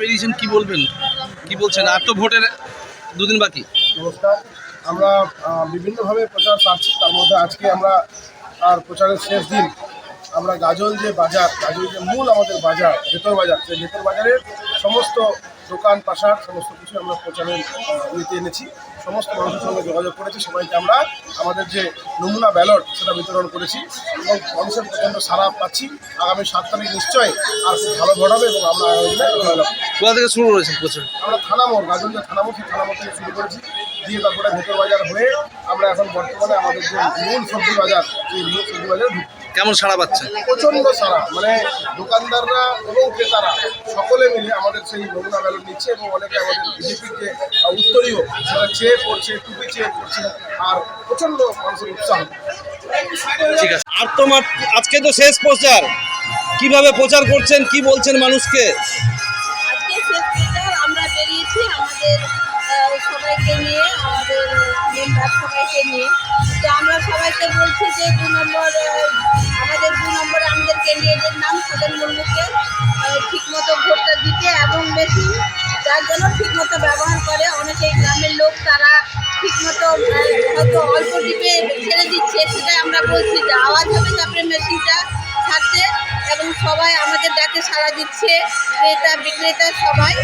বেরিয়েছেন কি বলবেন? কি বলছেন? আর তো ভোটের দুদিন বাকি। নমস্কার। আমরা বিভিন্নভাবে প্রচার পাচ্ছি, তার মধ্যে আজকে আমরা, আর প্রচারের শেষ দিন আমরা গাজল যে বাজার, গাজল যে মূল আমাদের বাজার, ভেতর বাজার, সেই ভেতর বাজারের সমস্ত দোকান পাশার সমস্ত কিছু আমরা প্রচারের নিতে এনেছি। সমস্ত মানুষের সঙ্গে যোগাযোগ করেছি সবাইকে আমরা আমাদের যে নমুনা ব্যালট সেটা বিতরণ করেছি এবং মানুষের প্রচণ্ড সারা পাচ্ছি। আগামী সাত তারিখ নিশ্চয়ই আর খুব ভালো ঘটাবে এবং আমরা আগামী। কোথা থেকে শুরু করেছি প্রচার? আমরা থানা মোড় গাজল থানা মোড় সেই থানা মোড় থেকে শুরু করেছি। দিয়ে তারপরে ভেতর বাজার হয়ে আমরা এখন বর্তমানে আমাদের যে মূল সবজি বাজার সেই মূল সবজি বাজার কেমন সাড়া পাচ্ছে? প্রচণ্ড সারা মানে দোকানদাররা এবং ক্রেতারা সকলে মিলে আমাদের সেই নমুনা ব্যালট নিচ্ছে এবং অনেকে আমাদের বিজেপির যে উত্তরীয় সেটা চেয়ে পড়ছে টুপি চেয়ে পড়ছে আর প্রচণ্ড মানুষের উৎসাহ। ঠিক আছে। আর তোমার আজকে তো শেষ প্রচার। কীভাবে প্রচার করছেন কি বলছেন মানুষকে? আজকে শেষ প্রচার আমরা বেরিয়েছি আমাদের সবাইকে নিয়ে, আমাদের মেম্বার সবাইকে নিয়ে। তো আমরা সবাইকে বলছি যে দু নম্বর আমাদের দু নম্বরে আমাদের ক্যান্ডিডেটের নাম সদন মুর্মুকে ঠিকমতো ভোটটা দিতে এবং বেশি, যার জন্য ঠিকমতো ব্যবহার করে। অনেকে গ্রামের লোক, তারা ঠিকমতো হয়তো অল্প টিপে ছেড়ে দিচ্ছে। সেটাই আমরা বলছি যে আওয়াজ হবে তারপরে মেশিনটা এবং সবাই আমাদের ডাকে সাড়া দিচ্ছে, ক্রেতা বিক্রেতা সবাই।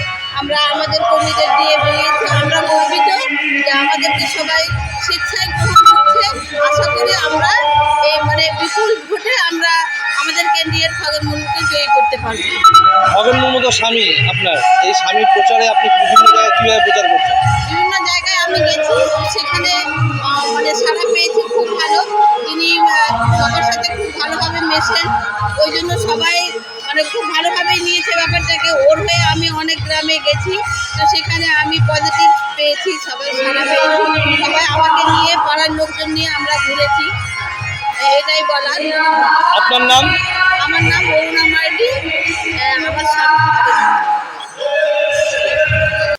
আমরা আমাদের কর্মীদের দিয়ে বেরিয়েছি আমরা গর্বিত যে আমাদেরকে সবাই স্বেচ্ছায় গ্রহণ করছে। আশা করি আমরা এই মানে বিপুল ভোটে আমরা আমাদের ক্যান্ডিডেট খগন মুর্মুকে জয়ী করতে পারব। খগন মুর্মু তো স্বামী আপনার। এই স্বামীর প্রচারে আপনি বিভিন্ন জায়গায় কীভাবে প্রচার পেয়েছি খুব ভালো। তিনি সবার সাথে খুব ভালোভাবে মেশেন। ওই জন্য সবাই মানে খুব ভালোভাবেই নিয়েছে ব্যাপারটাকে। ওর হয়ে আমি অনেক গ্রামে গেছি তো সেখানে আমি পজিটিভ পেয়েছি সবাই সাড়া পেয়েছি। সবাই আমাকে নিয়ে পাড়ার লোকজন নিয়ে আমরা ঘুরেছি। এটাই বলার। আপনার নাম? আমার নাম অরুণা মার্ডি।